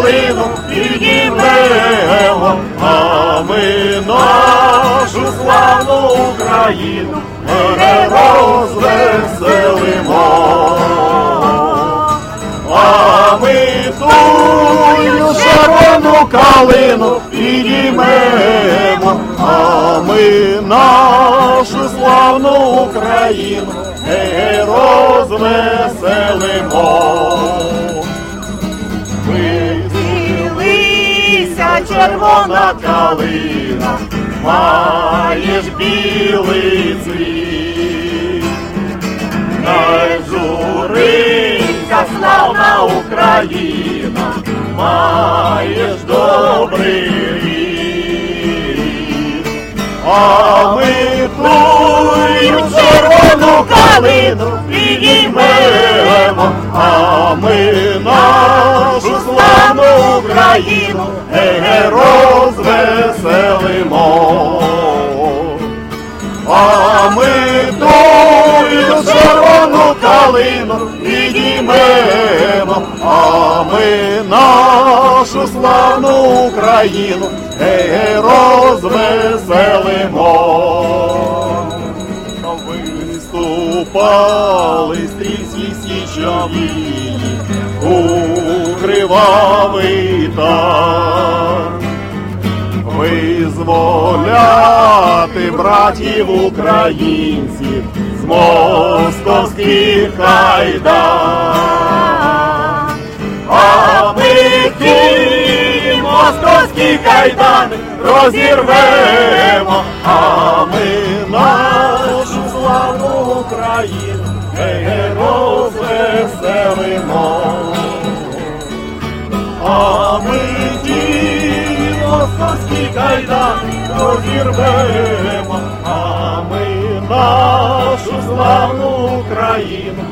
калину підіймемо, а ми нашу славну Україну розвеселимо. А ми тую червону калину підіймемо, а ми нашу славну Україну розвеселимо. Червона калина, маєш білий цвіт. Не журися, славна Україна, маєш добрий рід. А ми тую червону калину підіймемо, а ми славну Україну ге, розвеселимо. А ми тую червону калину підіймемо, а ми нашу славну Україну ге, розвеселимо. Виступали стрільці січові кривавий тар визволяти братів українців з московських кайдан. А ми ті московські кайдани розірвемо, а ми нашу славну Україну московські кайдани розірвемо, а ми нашу славну Україну